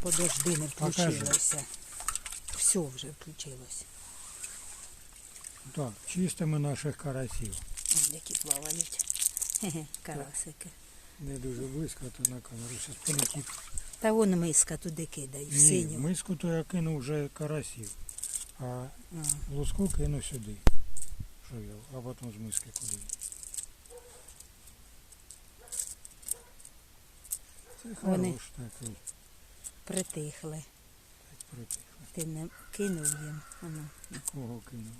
Подожди, не включилося. Все вже включилось. Так, чистимо наших карасів. Ось які плавають. Хе-хе, карасики. Не дуже близько, то на камеру зараз полетить. Та вон миска туди кидай, в Ні, синю. миску то я кинув вже карасів, а А, луску кину сюди. Що я, а потім з миски куди. Це Вони- хорош такий. Притихли. Так притихло. Ти не кинув їм. Ану, Кого кинув?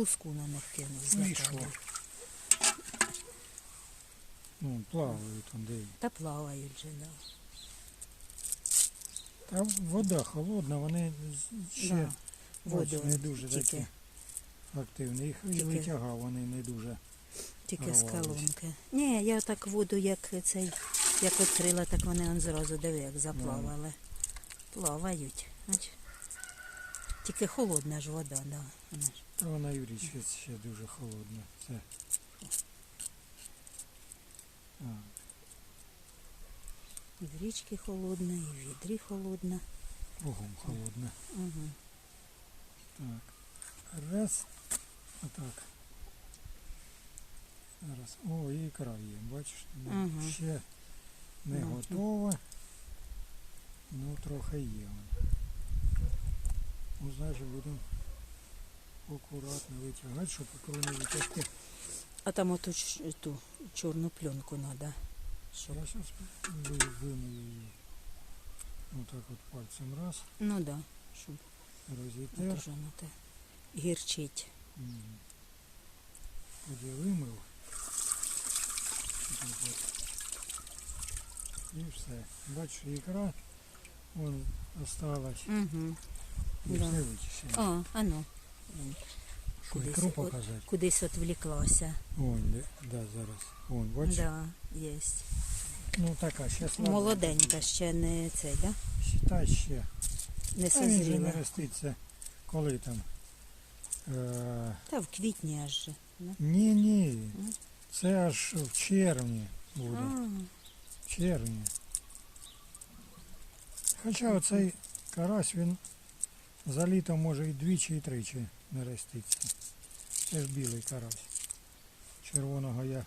луску на них кинув. Ну і злякали. що? Ну, плавають там де. Та плавають вже, да. Та вода холодна, вони з- ще Да. бач, Воду не дуже тільки, такі активні. Їх і Тільки- витягав, вони не дуже. тільки з рвались. колонки. Ні, я так воду, як цей, як відкрила, так вони он зразу диви, як заплавали. Плавають. Бач. Тільки холодна ж вода, да. вона ж. Та вона і в річці ще дуже холодна. Це. А, І в річці холодна, і в відрі холодна. кругом холодна. Угу. Так. Раз. Отак. Зараз. О, і ікра є, бачиш? Ну, Мгм. Ще не Мгм. готова. Ну, трохи є. вона. Ну, знаєш, будемо акуратно витягати, щоб не витягти. А там оту ту чорну пленку треба. Щоб... Я зараз вимию її. Отак от пальцем раз, Ну так, да, щоб розітер. гірчить. М. Тоді вимив. Отак от. І все. Бачиш, ікра вон осталась. Угу. І Да. все вичищено. А, а ну, Що, кудись ікру от- показати? кудись відвліклася. Вон, де, да, зараз. Вон, бачиш? Да, є. Ну така, ще слабенька. Молоденька, ще не цей, да? Та ще. Не А він же не созріла. роститься. Коли там? Е, Та в квітні аж. же, Да? ні, ні. Це аж в червні буде. А, В червні. Хоча оцей карась він за літо може і двічі, і тричі нароститься. Це ж білий карась. Червоного я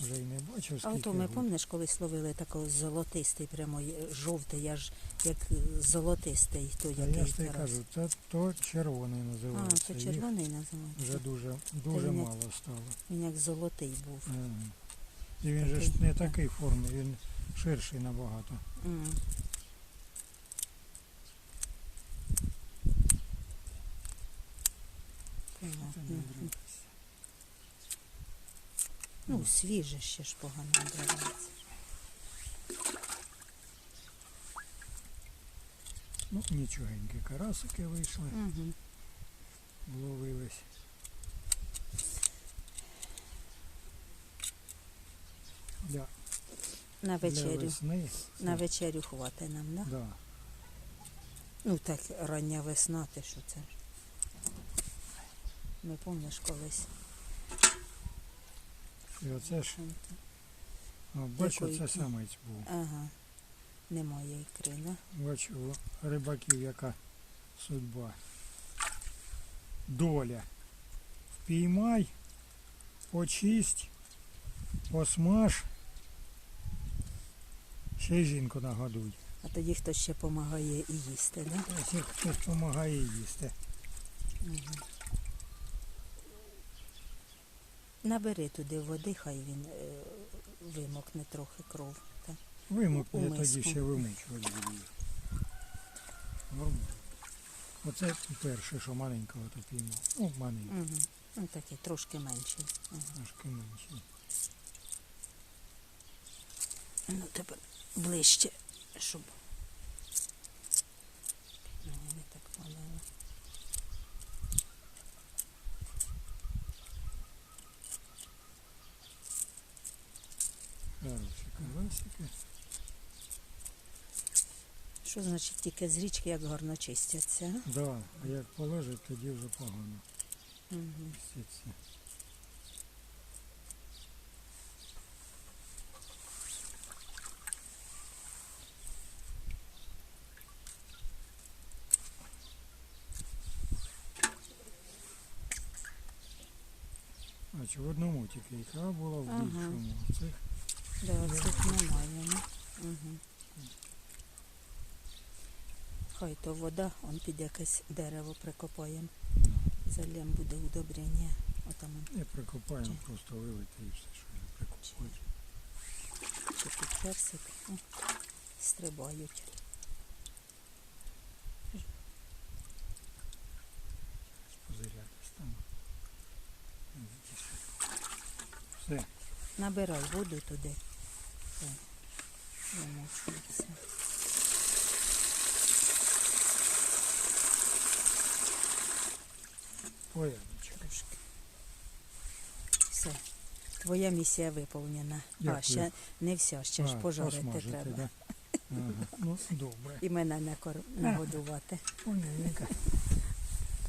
вже й не бачив, а ото ми пам'ятаєш, колись ловили такого золотистий, прямо жовтий, я ж як золотистий, то який я ж тобі карась. кажу, це то червоний А, називається. це Їх червоний називається. вже дуже, дуже він як- мало стало. Він як золотий був. Ага. І він же ж не такий форми, він ширший набагато. М. Це не Понятно. дивлюся. Ну, свіже ще ж погано обривається. Ну, нічогенькі карасики вийшли, Угу. ловились. Для, На для вечерю. весни. На вечерю хватить нам, да? Да. Ну так, рання весна, ти що це? ж. Не пам'ятаєш колись. І оце ж, а, бачу, Якої це самець був. Ага. Немає ікри, да? Бачу у рибаків яка судьба. Доля. Впіймай, почисть, посмаж, ще й жінку нагодуй. А тоді хтось ще допомагає і їсти, да? Хтось допомагає їсти. Угу. Набери туди води, хай він е, вимокне трохи кров. Так? Вимокне, У я тоді миску. ще вимучувати буду. Нормально. Оце перше, що маленького то піймав. Ну, маленький, Угу. Ну, такий трошки менший. Угу. трошки менший. Ну, тепер ближче, щоб. Що значить тільки з річки як гарно чистяться? Так, да, а як положить, тоді вже погано. Угу. Чистяться. Значить, в одному тільки ікра була, в іншому. Ага. Да, цих немає. Ну. Угу. Хай то вода, он під якесь дерево прикопаємо. Зальєм буде удобрення. Отам не прикопаємо, просто вилити і все, що я прикопати. чи під персик. О, стрибають. Все, Набирай воду туди. Замочується. порядочок. Трошки. Все. Твоя місія виповнена. А, Дякую. ще не вся, ще ж А, пожарити треба. да? Ага. Ну, добре. І мене накор... нагодувати. Понятненько.